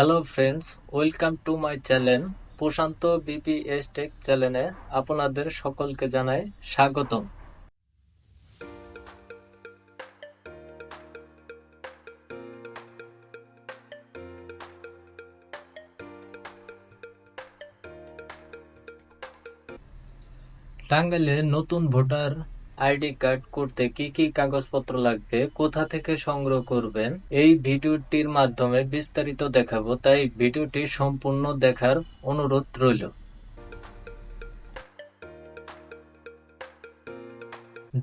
Hello friends welcome to my channel Prashanta BPS tech চ্যানেলে আপনাদের সকলকে জানাই স্বাগতম। টাঙ্গাইলে নতুন ভোটার আইডি কার্ড করতে কি কি কাগজপত্র লাগবে, কোথা থেকে সংগ্রহ করবেন, এই ভিডিওটির মাধ্যমে বিস্তারিত দেখাবো, তাই ভিডিওটি সম্পূর্ণ দেখার অনুরোধ রইল।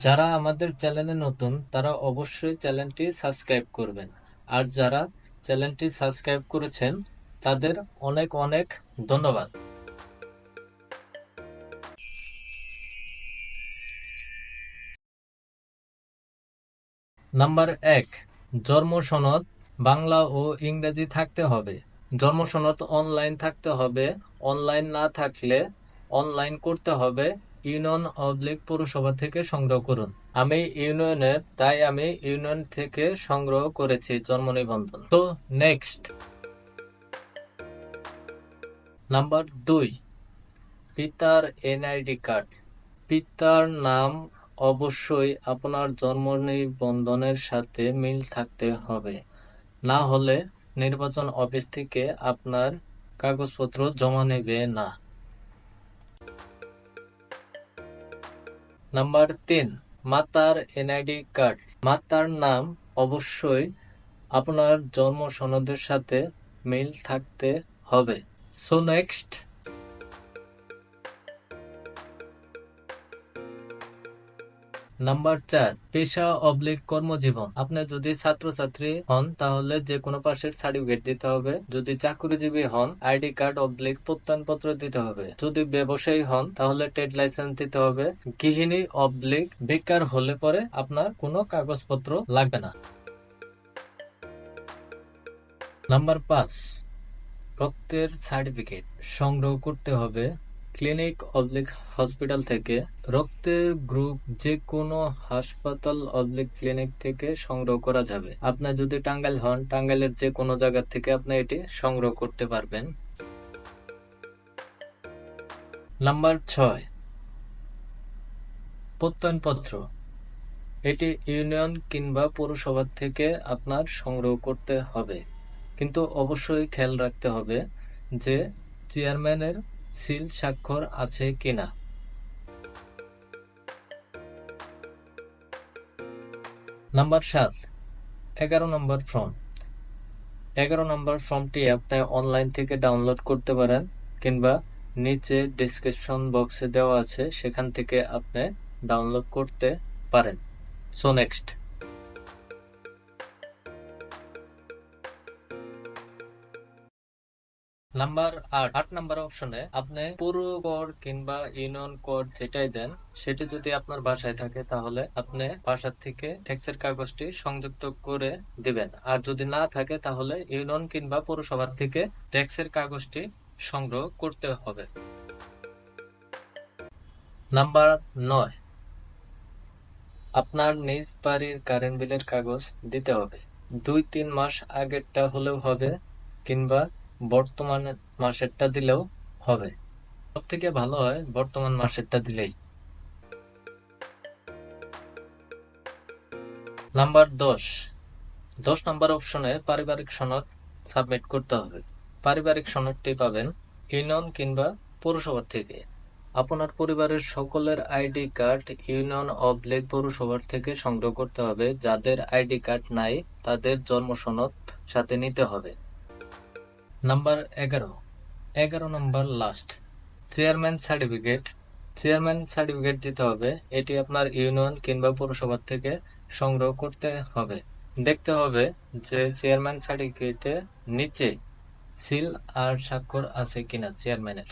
যারা আমাদের চ্যানেলে নতুন, তারা অবশ্যই চ্যানেলটি সাবস্ক্রাইব করবেন। আর যারা চ্যানেলটি সাবস্ক্রাইব করেছেন, তাদের অনেক অনেক ধন্যবাদ। নাম্বার এক, জন্ম সনদ, বাংলা ও ইংরেজি থাকতে হবে। জন্ম সনদ অনলাইন থাকতে হবে অনলাইন না থাকলে অনলাইন করতে হবে, ইউনিয়ন অবলিক পৌরসভা থেকে সংগ্রহ করুন। আমি ইউনিয়নের, তাই আমি ইউনিয়ন থেকে সংগ্রহ করেছি জন্ম নিবন্ধন। তো নেক্সট নাম্বার দুই, পিতার এনআইডি কার্ড পিতার নাম অবশ্যই আপনার জন্ম নিবন্ধনের সাথে মিল থাকতে হবে। না হলে নির্বাচন অফিস থেকে আপনার কাগজপত্র জমা নেবে না। নাম্বার তিন, মাতার এনআইডি কার্ড। মাতার নাম অবশ্যই আপনার জন্ম সনদের সাথে মিল থাকতে হবে। So next. নাম্বার চার, পেশা অবলিক কর্মজীবন। আপনি যদি ছাত্রছাত্রী হন, তাহলে যে কোনো পাশের সার্টিফিকেট দিতে হবে। যদি চাকরিজীবী হন, আইডি কার্ড অবলিক প্রত্যয়নপত্র দিতে হবে। যদি ব্যবসায়ী হন, তাহলে ট্রেড লাইসেন্স দিতে হবে। গৃহিণী অবলিক বেকার হলে পরে আপনার কোনো কাগজপত্র লাগবে না। নাম্বার পাঁচ, রক্তের সার্টিফিকেট সংগ্রহ করতে হবে। ক্লিনিক অবলিক হসপিটাল থেকে রক্তের গ্রুপ যে কোনো হাসপাতাল অবলিক ক্লিনিক থেকে সংগ্রহ করা যাবে। আপনি যদি টাঙ্গাইল হন, টাঙ্গাইলের যে কোনো জায়গা থেকে আপনি এটি সংগ্রহ করতে পারবেন। নাম্বার ছয়। প্রত্যয়নপত্র। এটি ইউনিয়ন কিংবা পৌরসভা থেকে আপনার সংগ্রহ করতে হবে। কিন্তু অবশ্যই খেয়াল রাখতে হবে যে চেয়ারম্যানের সিল স্বাক্ষর আছে কিনা? নাম্বার সাত, এগারো নম্বর ফর্ম। এগারো নম্বর ফর্মটি আপনি অনলাইন থেকে ডাউনলোড করতে পারেন কিংবা নিচে ডিসক্রিপশন বক্সে দেওয়া আছে, সেখান থেকে আপনি ডাউনলোড করতে পারেন। সো নেক্সট নাম্বার আট আট নাম্বার অপশনে আপনি পুরো কর কিংবা ইউনিয়ন কোড যেটাই দেন, সেটি যদি আপনার বাসায় থাকে তাহলে আপনি বাসার থেকে ট্যাক্সের কাগজটি সংযুক্ত করে দিবেন। আর যদি না থাকে তাহলে ইউনিয়ন কিংবা পৌরসভার থেকে ট্যাক্সের কাগজটি সংগ্রহ করতে হবে। নাম্বার নয়, আপনার নিজ বাড়ির কারেন্ট বিলের কাগজ দিতে হবে। দুই, তিন মাস আগেরটা হলেও হবে কিংবা বর্তমান মাসেরটা দিলেও হবে। সব থেকে ভালো হয় বর্তমান মাসেরটা দিলেই। নাম্বার দশ। দশ নাম্বার অপশনে পারিবারিক সনদ সাবমিট করতে হবে। পারিবারিক সনদটি পাবেন ইউনিয়ন কিংবা পৌরসভার থেকে। আপনার পরিবারের সকলের আইডি কার্ড ইউনিয়ন অব লেক পৌরসভার থেকে সংগ্রহ করতে হবে। যাদের আইডি কার্ড নাই, তাদের জন্ম সনদ সাথে নিতে হবে। নাম্বার এগারো। এগারো number last chairman certificate chairman certificate দিতে হবে। এটি আপনার ইউনিয়ন কিংবা পৌরসভার থেকে সংগ্রহ করতে হবে। দেখতে হবে যে চেয়ারম্যান সার্টিফিকেটের নিচে সিল আর স্বাক্ষর আছে কিনা চেয়ারম্যানের